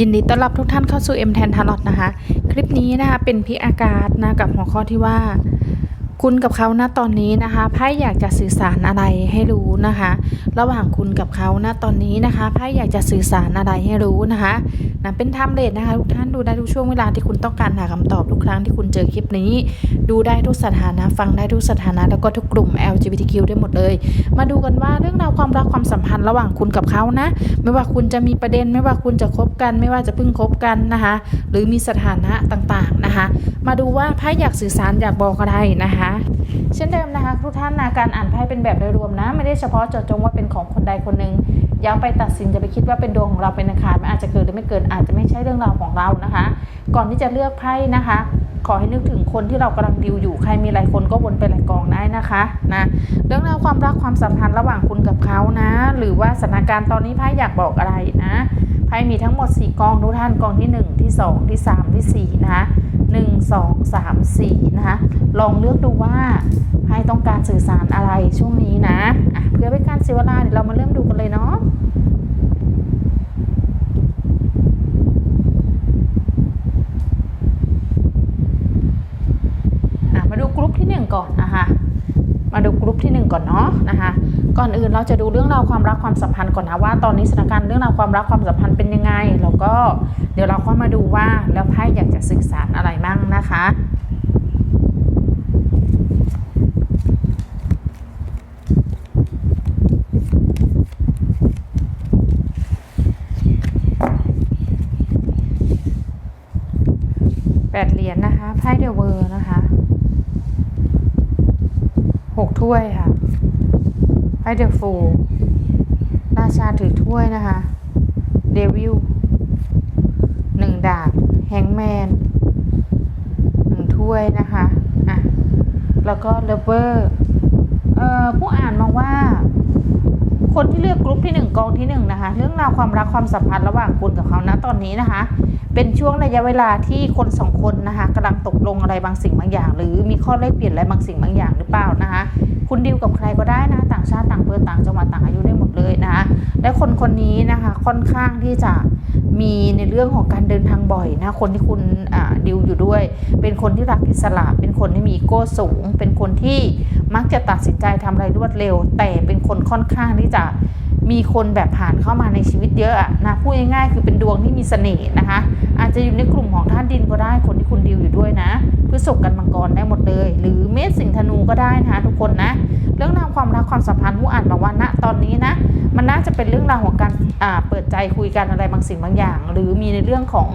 ยินดีต้อนรับทุกท่านเข้าสู่ M แทนทารอตนะคะ คลิปนี้นะคะเป็นพิอากาศนะกับหัวข้อที่ว่า คุณกับเขาณตอนนี้นะคะไพ่อยากจะสื่อสารอะไรให้รู้นะคะ ระหว่างคุณกับเขาณตอนนี้นะคะไพ่อยากจะสื่อสารอะไรให้รู้นะคะนะเป็นไทม์เลทนะคะทุกท่านดูได้ทุกช่วงเวลาที่คุณต้องการหาคำตอบทุกครั้งที่คุณเจอคลิปนี้ ดูได้ทุกสถานะฟังได้ทุกสถานะแล้วก็ทุกกลุ่ม LGBTQ ได้หมดเลย มาดูกันว่าเรื่องราวความรักความสัมพันธ์ระหว่างคุณกับเขานะไม่ว่าคุณจะมีประเด็น ไม่ว่าคุณจะคบกัน ไม่ว่าจะเพิ่งคบกันนะคะ หรือมีสถานะต่างๆนะคะ มาดูว่าไพ่อยากสื่อสารอยากบอกอะไรนะคะเช่นเดิมนะคะทุกท่านนะการอ่านไพ่เป็นแบบโดยรวมนะ ไม่ได้เฉพาะเจาะจงว่าเป็นของคนใดคนหนึ่งอย้าไปตัดสินจะไปคิดว่าเป็นดวงของเราเป็นอาคารมันอาจจะเกิดหรือไม่เกิดอาจจะไม่ใช่เรื่องราวของเรานะคะ ก่อนที่จะเลือกไพ่นะคะ ขอให้นึกถึงคนที่เรากำลังดิวอยู่ใครมีหลายคนก็วนไปหลายกองได้นะคะนะเรื่องราวความรักความสัมพันธ์ระหว่างคุณกับเขานะ หรือว่าสถานการณ์ตอนนี้ไพ่อยากบอกอะไรนะไพ่มีทั้งหมด 4 กองทุกท่านกองที่ 1 ที่ 2 ที่ 3 ที่4นะคะ 1 2 3 4 นะคะ ลองเลือกดูว่าไพ่ต้องการสื่อสารอะไรช่วงนี้นะะเพื่อเป็นการเสียเวลาเดี๋ยวเรามาเริ่มดูกันเลยเนาะมาดูกรุ๊ปที่หนึ่งก่อนนะคะมาดูกรุ๊ปที่หนึ่งก่อนเนาะนะคะก่อนอื่นเราจะดูเรื่องราวความรักความสัมพันธ์ก่อนนะว่าตอนนี้สถานการณ์เรื่องราวความรักความสัมพันธ์เป็นยังไง แล้วก็ เดี๋ยวเราค่อมาดูว่าแล้วไพ่อยากจะสื่อสารอะไรมั่งนะคะแปดเหรียญนะคะไพ่เดอะเวอร์นะคะหกถ้วยค่ะไพ่เดอะฟูราชาถือถ้วยนะคะเดวิล ดาบแฮงแมนหนึ่งถ้วยนะคะอะแล้วก็เลเวอร์เอ่อผู้อ่านมองว่า คนที่เลือกกรุ๊ปที่หนึ่งกองที่หนึ่งนะคะ เรื่องราวความรักความสัมพันธ์ระหว่างคุณกับเขานะตอนนี้นะคะ เป็นช่วงระยะเวลาที่คนสองคนนะคะกำลังตกลงอะไรบางสิ่งบางอย่าง หรือมีข้อแลกเปลี่ยนอะไรบางสิ่งบางอย่างหรือเปล่านะคะ คุณดิวกับใครก็ได้นะ ต่างชาติต่างเพื่อต่างจังหวัดต่างอายุได้หมดเลยนะคะและคนคนนี้นะคะค่อนข้างที่จะมีในเรื่องของการเดินทางบ่อยนะคนที่คุณดิวอยู่ด้วย เป็นคนที่รักอิสระ เป็นคนที่มีโก้สูง เป็นคนที่มักจะตัดสินใจทำอะไรรวดเร็ว แต่เป็นคนค่อนข้างที่จะ มีคนแบบผ่านเข้ามาในชีวิตเยอะอะนะพูดง่ายๆคือเป็นดวงที่มีเสน่ห์นะคะ อาจจะอยู่ในกลุ่มของท่านดินก็ได้คนที่คุณดิวอยู่ด้วยนะพฤษภกันมังกรได้หมดเลย หรือเมษสิงธนูก็ได้นะคะทุกคนนะ เรื่องราวความรักความสัมพันธ์ผู้อ่านบอกว่าณตอนนี้นะ มันน่าจะเป็นเรื่องราวของการเปิดใจคุยกันอะไรบางสิ่งบางอย่าง หรือมีในเรื่องของ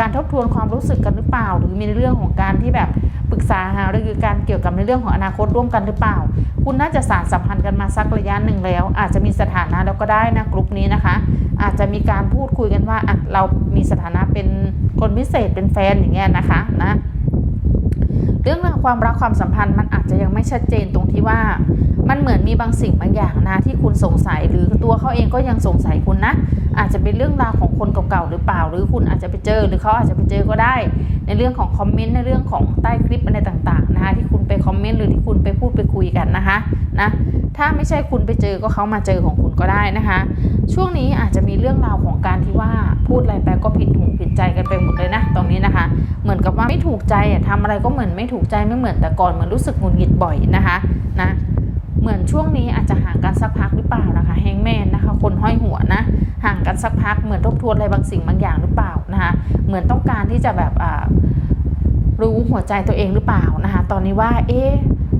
การทบทวนความรู้สึกกันหรือเปล่า หรือมีในเรื่องของการที่แบบ ปรึกษาหารือการเกี่ยวกับในเรื่องของอนาคตร่วมกันหรือเปล่า คุณน่าจะสารสัมพันธ์กันมาสักระยะหนึ่งแล้ว อาจจะมีสถานะแล้วก็ได้นะกลุ่มนี้นะคะ อาจจะมีการพูดคุยกันว่าอะเรามีสถานะเป็นคนพิเศษเป็นแฟนอย่างเงี้ยนะคะนะ เรื่องราวความรักความสัมพันธ์มันอาจจะยังไม่ชัดเจนตรงที่ว่า มันเหมือนมีบางสิ่งบางอย่างนะที่คุณสงสัยหรือตัวเขาเองก็ยังสงสัยคุณนะ อาจจะเป็นเรื่องราวของคนเก่าๆหรือเปล่า หรือคุณอาจจะไปเจอ หรือเขาอาจจะไปเจอก็ได้ ในเรื่องของคอมเมนต์ในเรื่องของใต้คลิปอะไรต่างๆนะคะที่คุณไปคอมเมนต์หรือที่คุณไปพูดไปคุยกันนะคะนะถ้าไม่ใช่คุณไปเจอก็เขามาเจอของคุณก็ได้นะคะ ช่วงนี้อาจจะมีเรื่องราวของการที่ว่าพูดอะไรไปก็ผิดหูผิดใจกันไปหมดเลยนะ กับว่าไม่ถูกใจอะทำอะไรก็เหมือนไม่ถูกใจไม่เหมือนแต่ก่อนเหมือนรู้สึกหงุดหงิดบ่อยนะคะนะเหมือนช่วงนี้อาจจะห่างกันสักพักหรือเปล่านะคะแฮงแมนนะคะคนห้อยหัวนะห่างกันสักพักเหมือนทบทวนอะไรบางสิ่งบางอย่างหรือเปล่านะคะเหมือนต้องการที่จะแบบรู้หัวใจตัวเองหรือเปล่านะคะตอนนี้ว่าเอ๊ะ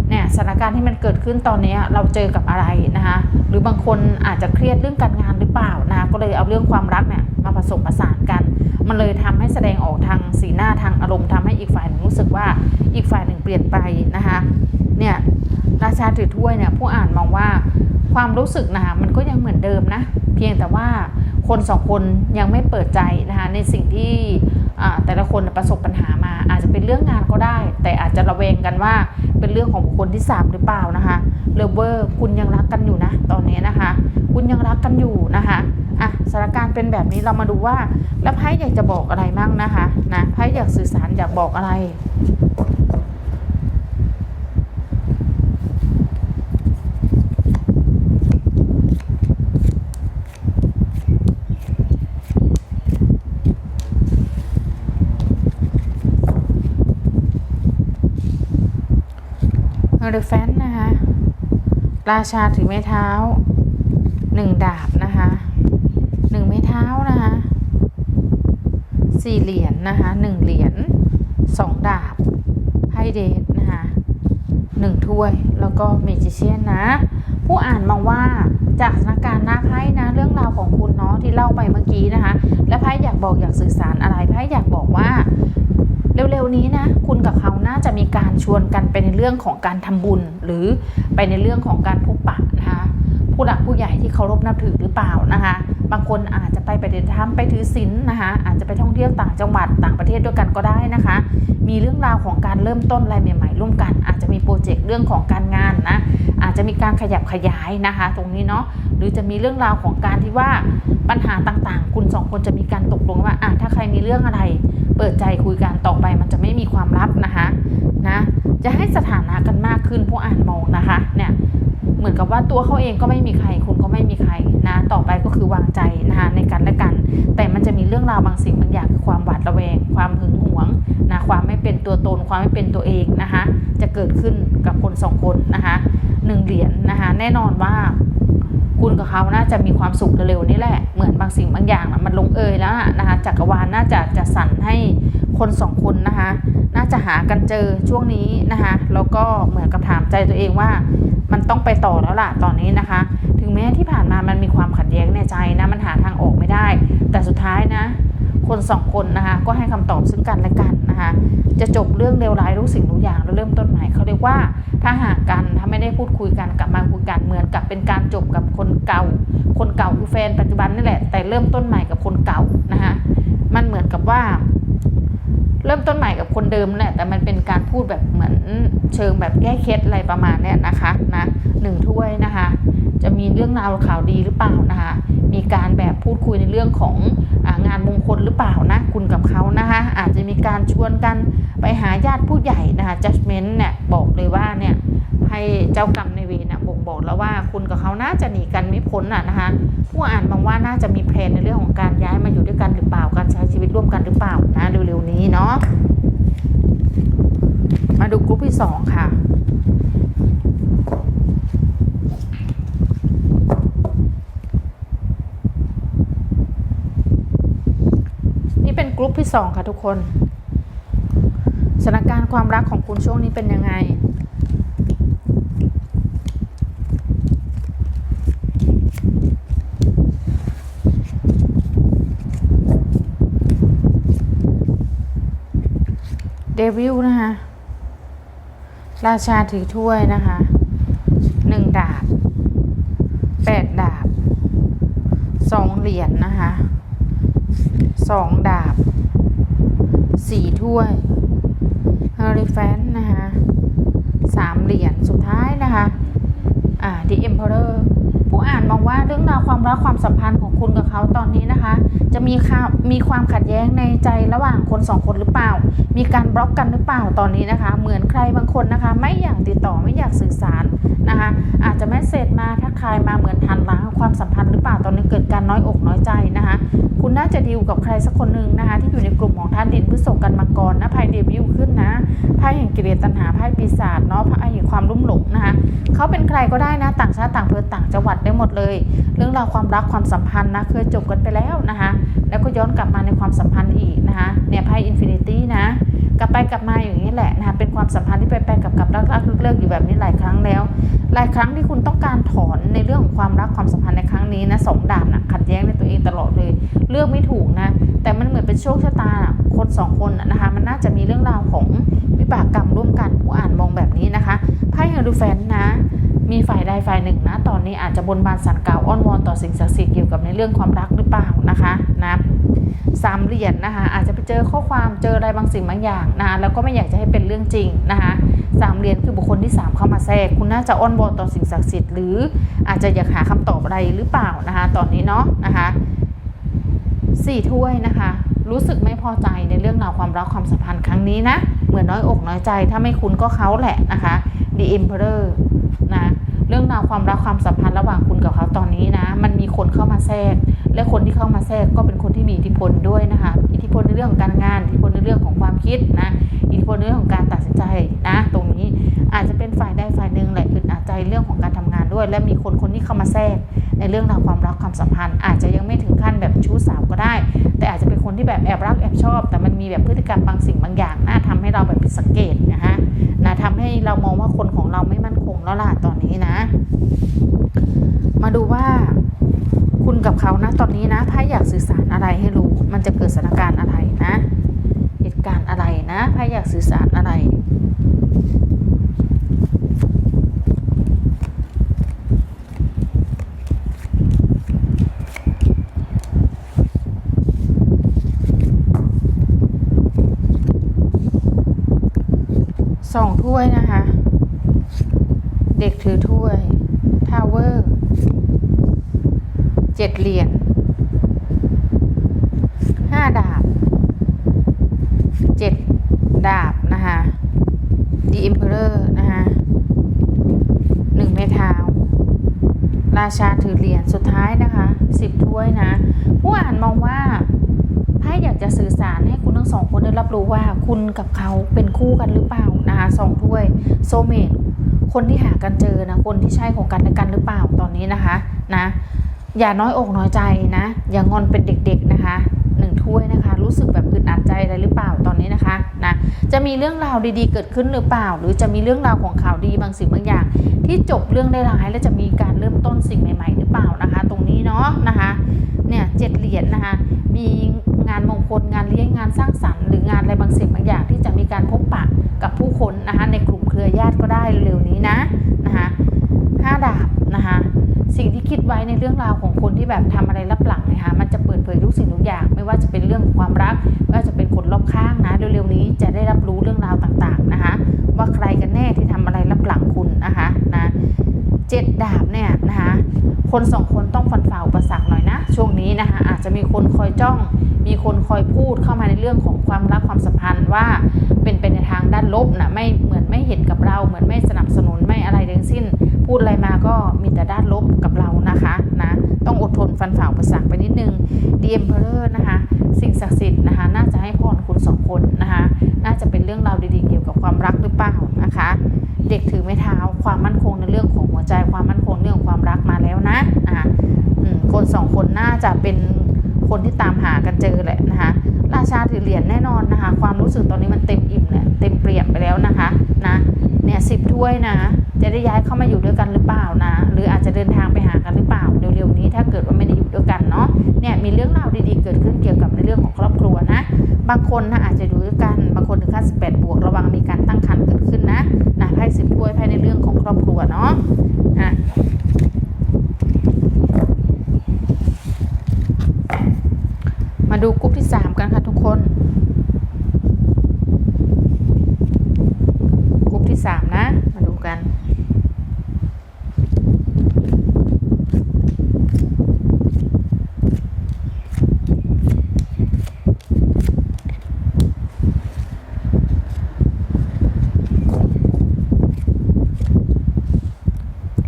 เนี่ยสถานการณ์ที่มันเกิดขึ้นตอนนี้เราเจอกับอะไรนะคะหรือบางคนอาจจะเครียดเรื่องการงานหรือเปล่านะคะก็เลยเอาเรื่องความรักเนี่ย สมผสานกัน มันเลยทำให้แสดงออกทางสีหน้าทางอารมณ์ทำให้อีกฝ่ายหนึ่งรู้สึกว่าอีกฝ่ายหนึ่งเปลี่ยนไปนะคะเนี่ยราชาถือถ้วยเนี่ยผู้อ่านมองว่าความรู้สึกนะคะมันก็ยังเหมือนเดิมนะ เพียงแต่ว่าคนสองคนยังไม่เปิดใจนะคะในสิ่งที่แต่ละคนประสบปัญหามาอาจจะเป็นเรื่องงานก็ได้ แต่อาจจะระแวงกันว่า เป็นเรื่องของบุคคลที่ 3 หรือเปล่านะคะเลเวอร์คุณยังรักกันอยู่นะ ตอนนี้นะคะ คุณยังรักกันอยู่นะคะอะสถานการณ์เป็นแบบนี้เรามาดูว่า แล้วไพ่อยากจะบอกอะไรมั่งนะคะนะไพ่อยากสื่อสารอยากบอกอะไร เรฟนนะคะ ราชาถือไม้เท้าหนึ่งดาบนะคะหนึ่งไม้เท้านะคะสี่เหรียญนะคะหนึ่งเหรียญสองดาบไพ่เดทนะคะหนึ่งถ้วยแล้วก็เมจิเชียนนะ ผู้อ่านมองว่าจากสถานการณ์หน้าไพ่นะเรื่องราวของคุณเนาะที่เล่าไปเมื่อกี้นะคะ และไพ่อยากบอกอยากสื่อสารอะไรไพ่อยากบอกว่า เร็วๆนี้นะคุณกับเขาน่าจะมีการชวนกันไปในเรื่องของการทำบุญ หรือไปในเรื่องของการพบปะนะคะผู้หลักผู้ใหญ่ที่เคารพนับถือหรือเปล่านะคะ บางคนอาจจะไปปฏิบัติธรรมไปถือศีลนะคะอาจจะไปท่องเที่ยวต่างจังหวัดต่างประเทศด้วยกันก็ได้นะคะ มีเรื่องราวของการเริ่มต้นอะไรใหม่ ๆ ร่วมกัน อาจจะมีโปรเจกต์เรื่องของการงานนะอาจจะมีการขยับขยายนะคะ ตรงนี้เนาะหรือจะมีเรื่องราวของการที่ว่าปัญหาต่างๆ คุณสองคนจะมีการตกลงว่าอะถ้าใครมีเรื่องอะไร เปิดใจคุยกันต่อไปมันจะไม่มีความลับนะคะนะจะให้สถานะกันมากขึ้นผู้อ่านมองนะคะเนี่ยเหมือนกับว่าตัวเขาเองก็ไม่มีใครคุณก็ไม่ นะต่อไปก็คือวางใจนะคะในกันและกัน แต่มันจะมีเรื่องราวบางสิ่งบางอย่างคือความหวาดระแวง ความหึงหวงนะความไม่เป็นตัวตนความไม่เป็นตัวเองนะคะจะเกิดขึ้นกับคนสองคนนะคะหนึ่งเหรียญนะคะแน่นอนว่า คุณกับเขาน่าจะมีความสุขเร็วๆนี่แหละ เหมือนบางสิ่งบางอย่างนะมันลงเอยแล้วนะคะจักรวาลน่าจะจะสั่นให้คนสองคนนะคะน่าจะหากันเจอช่วงนี้นะคะแล้วก็เหมือนกับถามใจตัวเองว่า มันต้องไปต่อแล้วล่ะตอนนี้นะคะ ถึงแม้ที่ผ่านมามันมีความขัดแย้งในใจนะมันหาทางออกไม่ได้ แต่สุดท้ายนะ คนสองคนนะคะก็ให้คำตอบซึ่งกันและกันนะคะจะจบเรื่องเลวร้ายทุกสิ่งทุกอย่างแล้วเริ่มต้นใหม่เขาเรียกว่าถ้าหากกันถ้าไม่ได้พูดคุยกันกลับมาคุยกันเหมือนกับเป็นการจบกับคนเก่า คนเก่าคือแฟนปัจจุบันนี่แหละแต่เริ่มต้นใหม่กับคนเก่านะคะมันเหมือนกับว่า เริ่มต้นใหม่กับคนเดิมแหละแต่มันเป็นการพูดแบบเหมือนเชิงแบบแก้เคล็ดอะไรประมาณเนี้ยนะคะนะหนึ่งถ้วยนะคะ จะมีเรื่องราวข่าวดีหรือเปล่านะคะ มีการแบบพูดคุยในเรื่องของงานมงคลหรือเปล่านะคุณกับเขานะคะอาจจะมีการชวนกันไปหาญาติผู้ใหญ่นะคะ judgment เนี่ยบอกเลยว่าเนี่ยให้เจ้ากรรมในเวรนะ บอกแล้วว่าคุณกับเขาน่าจะหนีกันไม่พ้นอะนะคะผู้อ่านมองว่าน่าจะมีแพลนในเรื่องของการย้ายมาอยู่ด้วยกันหรือเปล่าการใช้ชีวิตร่วมกันหรือเปล่านะเร็วๆนี้เนาะมาดูกลุ่มที่สองค่ะนี่เป็นกลุ่มที่สองค่ะทุกคน สถานการณ์ความรักของคุณช่วงนี้เป็นยังไง วิลนะคะ ราชาถือถ้วยนะคะหนึ่งดาบแปดดาบสองเหรียญนนะคะสองดาบสี่ถ้วยเฮอริแฟนนะคะสามเหรียญสุดท้ายนะคะ อ่า The Emperor ผู้อ่ อ่านมองว่าเรื่องราวความรักความสัมพันธ์ของคุณกับเขาตอนนี้นะคะ จะมีค่ามีความขัดแย้งในใจระหว่างคนสองคนหรือเปล่า มีการบล็อกกันหรือเปล่าตอนนี้นะคะ เหมือนใครบางคนนะคะ ไม่อยากติดต่อไม่อยากสื่อสารนะคะ อาจจะแมสเซจมาทักทายมาเหมือนทันล้างความสัมพันธ์หรือเปล่าตอนนี้เกิดการน้อยอกน้อยใจนะคะ คุณน่าจะดีลกับใครสักคนหนึ่งนะคะ ที่อยู่ในกลุ่มของท่านดินพฤษภกันมังกรนะไพ่เดบิวต์ขึ้นนะไพ่แห่งกิเลสตัณหาไพ่ปีศาจเนาะไพ่แห่งความรุ่มหลงนะคะเขาเป็นใครก็ได้นะต่างชาติต่างเพศต่างจังหวัดได้หมดเลย เรื่องราวความรักความสัมพันธ์นะเคยจบกันไปแล้วนะคะแล้วก็ย้อนกลับมาในความสัมพันธ์อีกนะคะเนี่ยไพ่อินฟินิตี้นะกลับไปกลับมาอย่างนี้แหละนะคะเป็นความสัมพันธ์ที่ไปไปกับกับรักรักเลิกอยู่แบบนี้หลายครั้งแล้ว หลายครั้งที่คุณต้องการถอนในเรื่องของความรักความสัมพันธ์ในครั้งนี้นะสองด่านนะขัดแย้งในตัวเองตลอดเลย เลือกไม่ถูกนะแต่มันเหมือนเป็นโชคชะตาคนสองคนนะคะมันน่าจะมีเรื่องราวของวิบากกรรมร่วมกันผู้อ่านมองแบบนี้นะคะไพ่เฮอรูแฟนนะมีฝ่ายใดฝ่ายหนึ่งนะ ตอนนี้อาจจะบนบานสันกล่าวอ้อนวอนต่อสิ่งศักดิ์สิทธิ์เกี่ยวกับในเรื่องความรักหรือเปล่านะคะนะสามเหรียญนะคะอาจจะไปเจอข้อความเจออะไรบางสิ่งบางอย่างนะแล้วก็ไม่อยากจะให้เป็นเรื่องจริงนะคะสามเหรียญคือบุคคลที่สามเข้ามาแทรก คุณน่าจะอ้อนวอนต่อสิ่งศักดิ์สิทธิ์หรืออาจจะอยากหาคำตอบอะไรหรือเปล่านะคะตอนนี้เนาะนะคะสี่ถ้วยนะคะ รู้สึกไม่พอใจในเรื่องราวความรักความสัมพันธ์ครั้งนี้นะ เหมือนน้อยอกน้อยใจ ถ้าไม่คุณก็เขาแหละนะคะ The Emperor นะเรื่องราวความรักความสัมพันธ์ระหว่างคุณกับเขาตอนนี้นะ มันมีคนเข้ามาแทรก และคนที่เข้ามาแทรกก็เป็นคนที่มีอิทธิพลด้วยนะคะ อิทธิพลในเรื่องของการงาน อิทธิพลในเรื่องของความคิดนะ อิทธิพลในเรื่องของการตัดสินใจนะ ตรงนี้อาจจะเป็นฝ่ายใดฝ่ายหนึ่งแหละอึดอัดใจเรื่องของการทำงานด้วย และมีคนคนที่เข้ามาแทรกในเรื่องราวความรักความสัมพันธ์ อาจจะยังไม่ถึงขั้นแบบชู้สาวก็ได้ แต่อาจจะเป็นคนที่แบบแอบรักแอบชอบ แต่มันมีแบบพฤติกรรมบางสิ่งบางอย่างน่าทำให้เราแบบผิดสังเกตนะฮะนะทำให้เรามองว่าคนของเราไม่มั่นคงแล้วล่ะตอนนี้นะ มาดูว่า คุณกับเขานะ ตอนนี้นะไพ่อยากสื่อสารอะไรให้รู้ มันจะเกิดสถานการณ์อะไรนะ เหตุการณ์อะไรนะไพ่อยากสื่อสารอะไรสองถ้วยนะคะ เด็กถือถ้วย ทาวเวอร์ เจ็ดเหรียญห้าดาบเจ็ดดาบนะคะ The Emperor นะคะหนึ่งไม้เท้าราชาถือเหรียญสุดท้ายนะคะสิบถ้วยนะ ผู้อ่านมองว่าไพ่อยากจะสื่อสารให้คุณทั้งสองคนได้รับรู้ว่าคุณกับเขาเป็นคู่กันหรือเปล่านะคะสองถ้วยโซเมตคนที่หากันเจอนะ คนที่ใช่ของกันและกันหรือเปล่าตอนนี้นะคะ นะ อย่าน้อยอกน้อยใจนะ อย่างอนเป็นเด็ก ๆนะคะหนึ่งถ้วยนะคะ รู้สึกแบบอึดอัดใจอะไรหรือเปล่าตอนนี้นะคะนะจะมีเรื่องราวดีๆเกิดขึ้นหรือเปล่า หรือจะมีเรื่องราวของข่าวดีบางสิ่งบางอย่าง ที่จบเรื่องได้ร้ายและจะมีการเริ่มต้นสิ่งใหม่ ๆ หรือเปล่านะคะ ตรงนี้เนาะนะคะเนี่ยเจ็ดเหรียญนะคะมี งานมงคลงานเลี้ยงงานสร้างสรรค์หรืองานอะไรบางสิ่งบางอย่างที่จะมีการพบปะกับผู้คนนะคะในกลุ่มเครือญาติก็ได้เร็วนี้นะนะคะห้าดาบนะคะสิ่งที่คิดไว้ในเรื่องราวของคนที่แบบทำอะไรลับหลังนะคะมันจะเปิดเผยทุกสิ่งทุกอย่าง ไม่ว่าจะเป็นเรื่องของความรักไม่ว่าจะเป็นคนรอบข้างนะเร็วๆนี้จะได้รับรู้เรื่องราวต่างๆนะคะว่าใครกันแน่ที่ทำอะไรลับหลังคุณนะคะนะเจ็ดดาบเนี่ยนะคะคนสองคนต้องฟันฝ่าอุปสรรคหน่อยนะ ช่วงนี้นะคะอาจจะมีคนคอยจ้อง มีคนคอยพูดเข้ามาในเรื่องของความรักความสัมพันธ์ว่าเป็นไปในทางด้านลบนะไม่เหมือนไม่เห็นกับเรา เหมือนไม่สนับสนุนไม่อะไรทั้งสิ้น พูดอะไรมาก็มีแต่ด้านลบกับเรานะคะนะต้องอดทนฟันฝ่าอุปสรรคไปนิดนึงดีเอ็มเพลอร์นะคะสิ่งศักดิ์สิทธิ์นะคะน่าจะให้พรคุณสองคนนะคะน่าจะเป็นเรื่องราวดีๆเกี่ยวกับความรักหรือเปล่านะคะเด็กถือไม้เท้าความมั่นคงในเรื่องของหัวใจความมั่นคงเรื่องของความรักมาแล้วนะอ่าคนสองคนน่าจะเป็น คนที่ตามหากันเจอแหละนะคะราชาถือเหรียญแน่นอนนะคะ ความรู้สึกตอนนี้มันเต็มอิ่มเนี่ยเต็มเปี่ยมไปแล้วนะคะนะเนี่ยสิบถ้วยนะ จะได้ย้ายเข้ามาอยู่ด้วยกันหรือเปล่านะ หรืออาจจะเดินทางไปหากันหรือเปล่าเร็วๆนี้ถ้าเกิดว่าไม่ได้อยู่ด้วยกันเนาะเนี่ยมีเรื่องราวดีๆเกิดขึ้นเกี่ยวกับในเรื่องของครอบครัวนะ บางคนนะอาจจะอยู่ด้วยกันบางคนถึงขั้น18บวกระวังมีการตั้งครรภ์เกิดขึ้นนะนะไพ่สิบถ้วยไพ่ในเรื่องของครอบครัวเนาะอะ มาดูกรุ๊ปที่สามกันค่ะทุกคนกรุ๊ปที่สามนะ มาดูกัน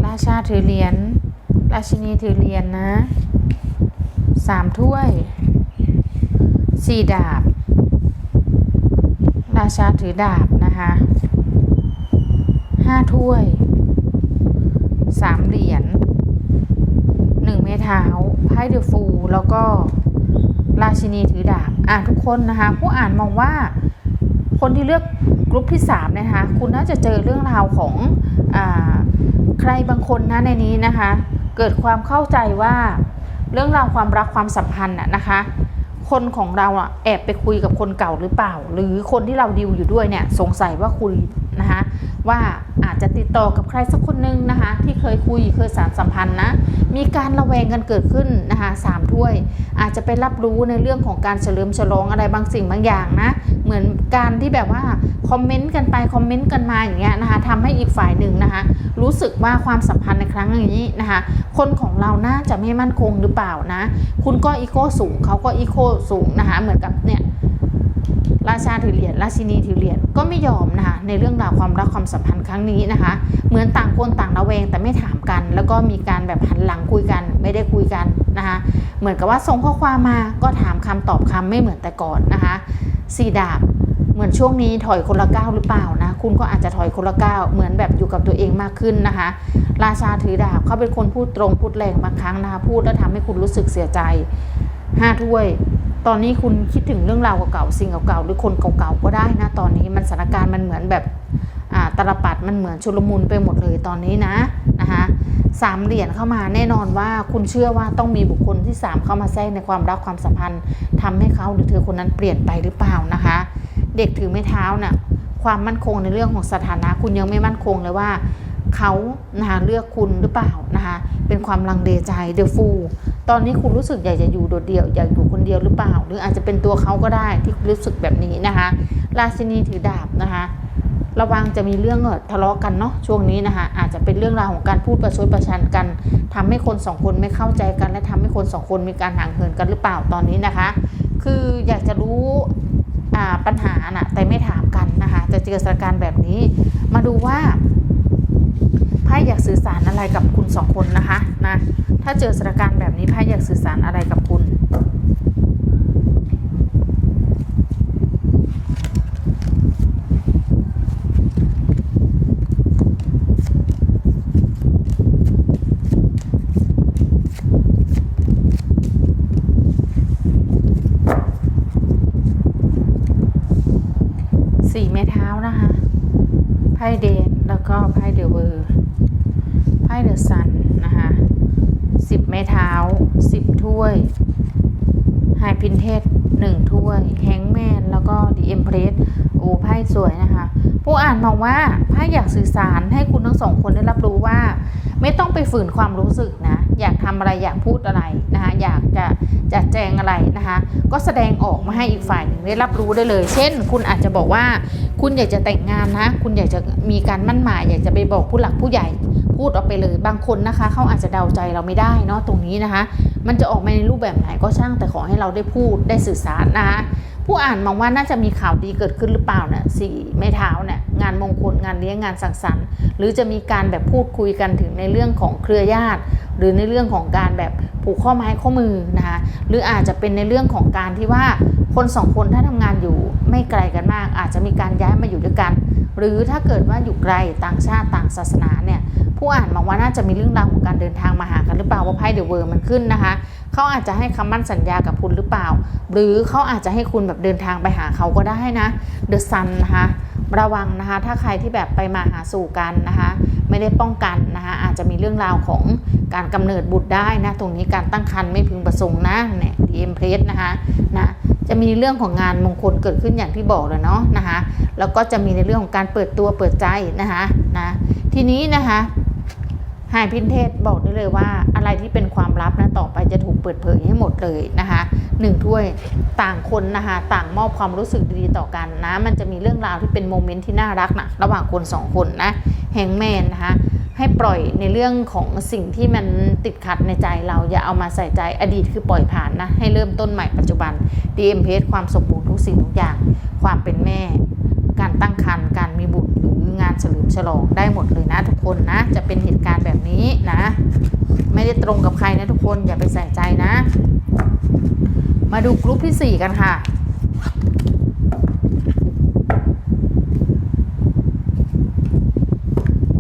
ราชาถือเหรียญราชินีถือเหรียญนะสามถ้วย สี่ดาบ ราชาถือดาบนะคะห้าถ้วยสามเหรียญหนึ่งไม้เท้าไพ่เดอฟูแล้วก็ราชินีถือดาบ อะทุกคนนะคะ ผู้อ่านมองว่าคนที่เลือกกลุ่มที่3นยนะคะ คุณน่าจะเจอเรื่องราวของอใครบางคนนะในนี้นะคะ เกิดความเข้าใจว่าเรื่องราวความรักความสัมพันธ์น่ะนะคะ คนของเราอะแอบไปคุยกับคนเก่าหรือเปล่า หรือคนที่เราดิวอยู่ด้วยเนี่ยสงสัยว่าคุยนะคะ ว่าอาจจะติดต่อกับใครสักคนนึงนะคะ ที่เคยคุยเคยสารสัมพันธ์นะ มีการระแวงกันเกิดขึ้นนะคะสามถ้วย อาจจะไปรับรู้ในเรื่องของการเฉลิมฉลองอะไรบางสิ่งบางอย่างนะ เหมือนการที่แบบว่าคอมเมนต์กันไปคอมเมนต์กันมาอย่างเงี้ยนะคะทำให้อีกฝ่ายหนึ่งนะคะ รู้สึกว่าความสัมพันธ์ในครั้งนี้นะคะ คนของเราน่าจะไม่มั่นคงหรือเปล่านะ คุณก็อีโก้สูงเขาก็อีโก้สูงนะคะ เหมือนกับเนี่ย ราชาถือเหรียญราชินีถือเหรียญก็ไม่ยอมนะคะในเรื่องราวความรักความสัมพันธ์ครั้งนี้นะคะ เหมือนต่างคนต่างระแวงแต่ไม่ถามกัน แล้วก็มีการแบบหันหลังคุยกัน ไม่ได้คุยกันนะคะเหมือนกับว่าส่งข้อความมาก็ถามคำตอบคำไม่เหมือนแต่ก่อนนะคะสี่ดาบเหมือนช่วงนี้ถอยคนละก้าวหรือเปล่านะคุณก็อาจจะถอยคนละก้าวเหมือนแบบอยู่กับตัวเองมากขึ้นนะคะ ราชาถือดาบเขาเป็นคนพูดตรงพูดแรงบางครั้งนะคะพูดแล้วทำให้คุณรู้สึกเสียใจ ห้าถ้วย ตอนนี้คุณคิดถึงเรื่องราวเก่าๆสิ่งเก่าๆหรือคนเก่าๆก็ได้นะตอนนี้มันสถานการณ์มันเหมือนแบบอ่าตลปัดมันเหมือนชุลมุนไปหมดเลยตอนนี้นะนะคะสามเหรียญเข้ามาแน่นอนว่าคุณเชื่อว่าต้องมีบุคคลที่สามเข้ามาแทรกในความรักความสัมพันธ์ทำให้เขาหรือเธอคนนั้นเปลี่ยนไปหรือเปล่านะคะ เด็กถือไม้เท้าน่ะความมั่นคงในเรื่องของสถานะคุณยังไม่มั่นคงเลยว่า เขานะคะเลือกคุณหรือเปล่านะคะเป็นความลังเลใจเดอะฟูตอนนี้คุณรู้สึกอยากจะอยู่โดดเดี่ยวอยากอยู่คนเดียวหรือเปล่า หรืออาจจะเป็นตัวเขาก็ได้ที่คุณรู้สึกแบบนี้นะคะราชินีถือดาบนะคะระวังจะมีเรื่องทะเลาะกันเนาะช่วงนี้นะคะอาจจะเป็นเรื่องราวของการพูดประชดประชันกันทำให้คนสองคนไม่เข้าใจกัน และทำให้คนสองคนมีการห่างเหินกันหรือเปล่าตอนนี้นะคะ คืออยากจะรู้ปัญหาน่ะแต่ไม่ถามกันนะคะจะเจอสถานการณ์แบบนี้ มาดูว่า ไพ่อยากสื่อสารอะไรกับคุณสองคนนะคะนะถ้าเจอสถานการณ์แบบนี้ไพ่อยากสื่อสารอะไรกับคุณสี่ไม้เท้านะคะไพ่เดนแล้วก็ไพ่เดอะเวอร์ ไพ่เดอะซันนะคะสิบไม้เท้าสิบถ้วยไฮพินเทสหนึ่งถ้วยแฮงแมนแล้วก็ดีเอ็มเพรสโอ้ไพ่สวยนะคะ ผู้อ่านมองว่าไพ่อยากสื่อสารให้คุณทั้งสองคนได้รับรู้ว่า ไม่ต้องไปฝืนความรู้สึกนะ อยากทำอะไรอยากพูดอะไรนะคะอยากจะจะแจงอะไรนะคะก็แสดงออกมาให้อีกฝ่ายหนึ่งได้รับรู้ได้เลย เช่น คุณอาจจะบอกว่า คุณอยากจะแต่งงานนะ คุณอยากจะมีการมั่นหมาย อยากจะไปบอกผู้หลักผู้ใหญ่ พูดออกไปเลย บางคนนะคะเขาอาจจะเดาใจเราไม่ได้เนาะตรงนี้นะคะ มันจะออกมาในรูปแบบไหนก็ช่างแต่ขอให้เราได้พูดได้สื่อสารนะคะผู้อ่านมองว่าน่าจะมีข่าวดีเกิดขึ้นหรือเปล่าเนี่ยสี่ไม้เท้าเนี่ยงานมงคลงานเลี้ยงงานสังสรรค์ หรือจะมีการแบบพูดคุยกันถึงในเรื่องของเครือญาติ หรือในเรื่องของการแบบผูกข้อไม้ข้อมือนะคะหรืออาจจะเป็นในเรื่องของการที่ว่าคนสองคนถ้าทำงานอยู่ไม่ไกลกันมาก อาจจะมีการย้ายมาอยู่ด้วยกัน หรือถ้าเกิดว่าอยู่ไกลต่างชาติต่างศาสนาเนี่ยผู้อ่านมองว่าน่าจะมีเรื่องราวของการเดินทางมาหากันหรือเปล่าว่าไพ่เดอะเวิร์มันขึ้นนะคะเขาอาจจะให้คำมั่นสัญญากับคุณหรือเปล่า หรือเขาอาจจะให้คุณแบบเดินทางไปหาเขาก็ได้นะเดอะซันนะคะ ระวังนะคะ ถ้าใครที่แบบไปมาหาสู่กันนะคะ ไม่ได้ป้องกันนะคะ อาจจะมีเรื่องราวของการกำเนิดบุตรได้นะ ตรงนี้การตั้งครรภ์ไม่พึงประสงค์นะเนี่ยดีเอ็มเพรสนะคะนะจะมีเรื่องของงานมงคลเกิดขึ้นอย่างที่บอกเลยเนาะนะคะ แล้วก็จะมีในเรื่องของการเปิดตัวเปิดใจนะคะนะทีนี้นะคะ ไฮพินเทสบอกได้เลยว่าอะไรที่เป็นความลับนะต่อไปจะถูกเปิดเผยให้หมดเลยนะคะหนึ่งถ้วยต่างคนนะคะต่างมอบความรู้สึกดีๆต่อกันนะ มันจะมีเรื่องราวที่เป็นโมเมนต์ที่น่ารักนะระหว่างคนสองคนนะแฮงแมนนะคะให้ปล่อยในเรื่องของสิ่งที่มันติดขัดในใจเราอย่าเอามาใส่ใจอดีตคือปล่อยผ่านนะให้เริ่มต้นใหม่ปัจจุบัน DMP ความสมบูรณ์ทุกสิ่งทุกอย่าง ความเป็นแม่ เฉลิมฉลองได้หมดเลยนะทุกคนนะ จะเป็นเหตุการณ์แบบนี้นะ ไม่ได้ตรงกับใครนะทุกคนอย่าไปใส่ใจนะ มาดูกรุ๊ปที่ 4 กันค่ะ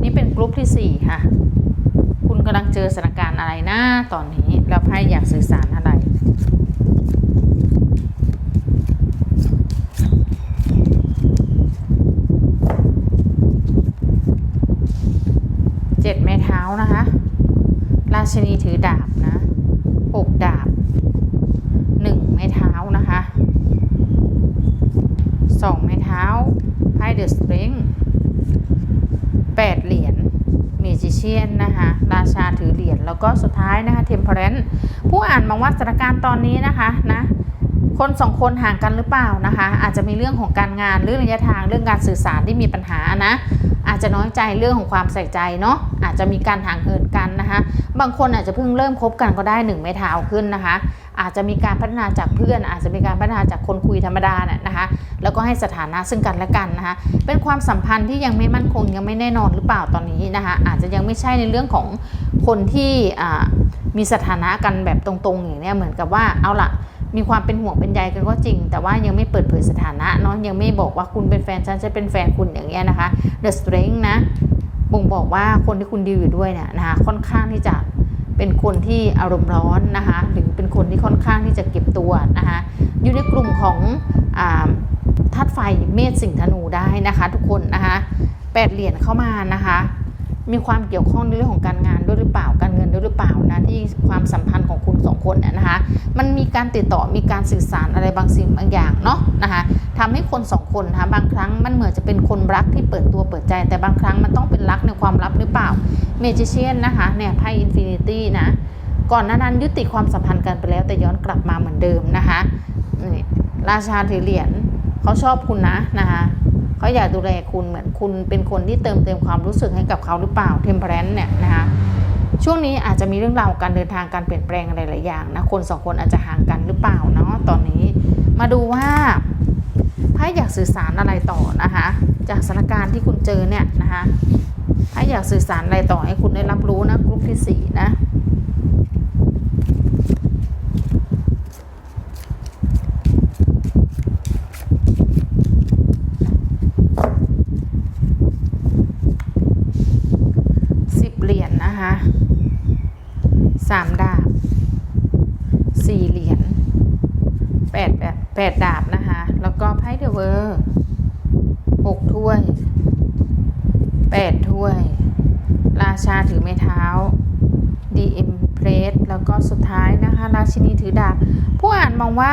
นี่เป็นกรุ๊ปที่ 4 ค่ะ คุณกำลังเจอสถานการณ์อะไรนะตอนนี้แล้วไพ่อยากสื่อสารอะไร เจ็ดไม้เท้านะคะ รา ชินีถือดาบนะหกดาบหนึ่งไม้เท้านะคะสองไม้เท้าไพ่เดอะสปริงแปดเหรียญเมจิเชียนนะคะราชาถือเหรียญแล้วก็สุดท้ายนะคะเทมเพลนผู้อ่านมองว่าสถานการณ์ตอนนี้นะคะนะคนสองคนห่างกันหรือเปล่านะคะ อาจจะมีเรื่องของการงานเรื่องระยะทางเรื่องการสื่อสารที่มีปัญหานะ อาจจะน้อยใจเรื่องของความใส่ใจเนาะอาจจะมีการห่างเหินกันนะคะบางคนอาจจะเพิ่งเริ่มคบกันก็ได้หนึ่งไม้เท้าขึ้นนะคะ อาจจะมีการพัฒนาจากเพื่อน อาจจะมีการพัฒนาจากคนคุยธรรมดาน่ะนะคะแล้วก็ให้สถานะซึ่งกันและกันนะคะเป็นความสัมพันธ์ที่ยังไม่มั่นคงยังไม่แน่นอนหรือเปล่าตอนนี้นะคะอาจจะยังไม่ใช่ในเรื่องของคนที่มีสถานะกันแบบตรงๆอย่างเนี้ยเหมือนกับว่าเอาละ มีความเป็นห่วงเป็นใยกันก็จริง แต่ว่ายังไม่เปิดเผยสถานะเนาะยังไม่บอกว่าคุณเป็นแฟนฉันฉันเป็นแฟนคุณอย่างเงี้ยนะคะ The Strength นะบ่งบอกว่าคนที่คุณดีอยู่ด้วยเนี่ยนะคะค่อนข้างที่จะเป็นคนที่อารมณ์ร้อนนะคะหรือเป็นคนที่ค่อนข้างที่จะเก็บตัวนะคะอยู่ในกลุ่มของธาตุไฟเมษสิงธนูได้นะคะ ทุกคนนะคะแปดเหรียญเข้ามานะคะ มีความเกี่ยวข้องในเรื่องของการงานด้วยหรือเปล่าการเงินด้วยหรือเปล่านะที่ความสัมพันธ์ของคุณสองคนเนี่ยนะคะมันมีการติดต่อมีการสื่อสารอะไรบางสิ่งบางอย่างเนาะนะคะทำให้คนสองคนนะคะบางครั้งมันเหมือนจะเป็นคนรักที่เปิดตัวเปิดใจ แต่บางครั้งมันต้องเป็นรักในความลับหรือเปล่าเมจิเชียนนะคะเนี่ยไพ่อินฟินิตี้นะก่อนหน้านั้นยุติความสัมพันธ์กันไปแล้วแต่ย้อนกลับมาเหมือนเดิมนะคะราชาถือเหรียญเขาชอบคุณนะนะคะ เขาอยากดูแลคุณเหมือนคุณเป็นคนที่เติมเต็มความรู้สึกให้กับเขาหรือเปล่าเทมเพลนเนี่ยนะคะช่วงนี้อาจจะมีเรื่องราวการเดินทางการเปลี่ยนแปลงอะไรหลายอย่างนะคนสองคนอาจจะห่างกันหรือเปล่าเนาะตอนนี้ มาดูว่าไพ่อยากสื่อสารอะไรต่อนะคะ จากสถานการณ์ที่คุณเจอเนี่ยนะคะไพ่อยากสื่อสารอะไรต่อให้คุณได้รับรู้นะกลุ่มที่สี่นะ สิบเหรียญนะคะสามดาบสี่เหรียญแปด แปดดาบนะคะ แล้วก็ไพ่เดอะเวอร์หกถ้วยแปดถ้วย ราชาถือไม้เท้า DM เพรสแล้วก็สุดท้ายนะคะ ราชินีถือดาบผู้อ่านมองว่า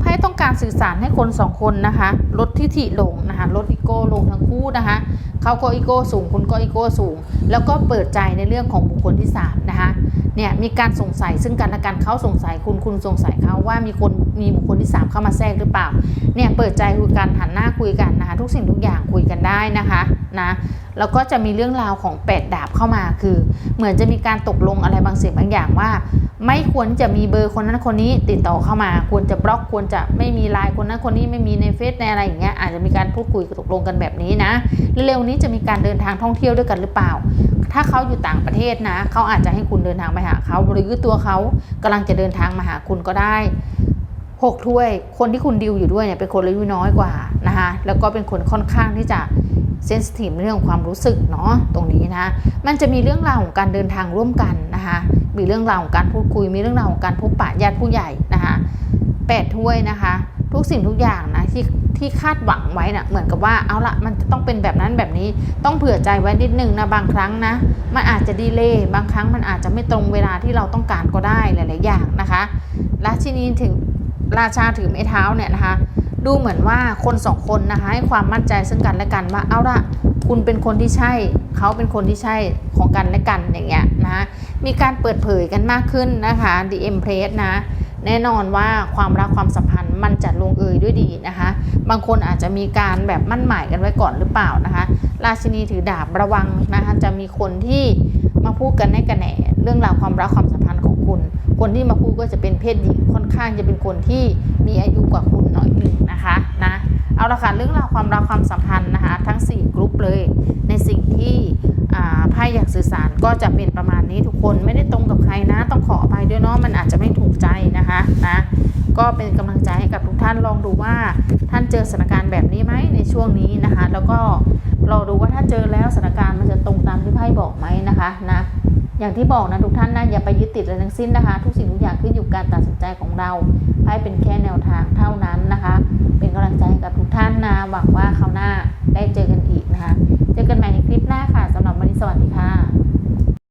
ไพ่ต้องการสื่อสารให้คนสองคนนะคะ ลดทิฐิลงนะคะ ลดอีโก้ลงทั้งคู่นะคะ เขาก็อีโก้สูง คุณก็อีโก้สูง แล้วก็เปิดใจในเรื่องของบุคคลที่3นะคะเนี่ยมีการสงสัยซึ่งกันและกันเขาสงสัยคุณคุณสงสัยเขาว่ามีคนมีบุคคลที่ 3 เข้ามาแทรกหรือเปล่าเนี่ยเปิดใจคุยกันหันหน้าคุยกันนะคะทุกสิ่งทุกอย่างคุยกันได้นะคะ นะแล้วก็จะมีเรื่องราวของแปดดาบเข้ามาคือ เหมือนจะมีการตกลงอะไรบางสิ่งบางอย่างว่า ไม่ควรจะมีเบอร์คนนั้นคนนี้ติดต่อเข้ามา ควรจะบล็อกควรจะไม่มีไลน์คนนั้นคนนี้ไม่มีในเฟซในอะไรอย่างเงี้ยอาจจะมีการพูดคุยตกลงกันแบบนี้นะเร็วนี้จะมีการเดินทางท่องเที่ยวด้วยกันหรือเปล่า ถ้าเขาอยู่ต่างประเทศนะเขาอาจจะให้คุณเดินทางไปหาเขาหรือตัวเขากำลังจะเดินทางมาหาคุณก็ได้หกถ้วย คนที่คุณดิวอยู่ด้วยเนี่ยเป็นคนอายุน้อยกว่านะคะแล้วก็เป็นคนค่อนข้างที่จะ เซนซิทีฟเรื่องความรู้สึกเนาะตรงนี้นะมันจะมีเรื่องราวของการเดินทางร่วมกันนะคะมีเรื่องราวของการพูดคุย มีเรื่องราวของการพบปะญาติผู้ใหญ่นะคะแปดถ้วยนะคะ ทุกสิ่งทุกอย่างนะที่ที่คาดหวังไว้นะ่ะเหมือนกับว่าเอาละมันจะต้องเป็นแบบนั้นแบบนี้ต้องเผื่อใจไว้นิดนึงนะบางครั้งนะมันอาจจะดีเลย์บางครั้งมันอาจจะไม่ตรงเวลาที่เราต้องการก็ได้หลาย ๆ อย่างนะคะราชินีถึงราชาถือไม้เท้าเนี่ยนะคะ ดูเหมือนว่าคนสองคนนะคะให้ความมั่นใจซึ่งกันและกันว่าเอาละคุณเป็นคนที่ใช่ เขาเป็นคนที่ใช่ของกันและกันอย่างเงี้ยนะมีการเปิดเผยกันมากขึ้นนะคะ The Empress นะแน่นอนว่าความรักความสัมพันธ์มันจะลงเอยด้วยดีนะคะ บางคนอาจจะมีการแบบมั่นหมายกันไว้ก่อนหรือเปล่านะคะ ราชินีถือดาบระวังนะคะจะมีคนที่มาพูดกันในกระแหน่เรื่องราวความรักความสัมพันธ์ของคุณ คนที่มาพูดก็จะเป็นเพศหญิงค่อนข้างจะเป็นคนที่มีอายุกว่าคุณหน่อยหนึ่งนะคะนะเอาละค่ะเรื่องราวความรักความสัมพันธ์นะคะทั้ง 4 กลุ่มเลย ในสิ่งที่ไพ่อยากสื่อสารก็จะเป็นประมาณนี้ทุกคนไม่ได้ตรงกับใครนะ ต้องขออภัยด้วยเนาะมันอาจจะไม่ถูกใจนะคะนะก็เป็นกำลังใจให้กับทุกท่านลองดูว่าท่านเจอสถานการณ์แบบนี้ไหมในช่วงนี้นะคะ แล้วก็รอดูว่าถ้าเจอแล้วสถานการณ์มันจะตรงตามที่ไพ่บอกไหมนะคะนะ อย่างที่บอกนะทุกท่านนะอย่าไปยึดติดอะไรทั้งสิ้นนะคะ ทุกสิ่งทุกอย่างขึ้นอยู่การตัดสินใจของเราไพ่เป็นแค่แนวทางเท่านั้นนะคะ เป็นกำลังใจกับทุกท่านนะหวังว่าคราวหน้าได้เจอกันอีกนะคะ เจอกันใหม่ในคลิปหน้าค่ะ สำหรับวันนี้สวัสดีค่ะ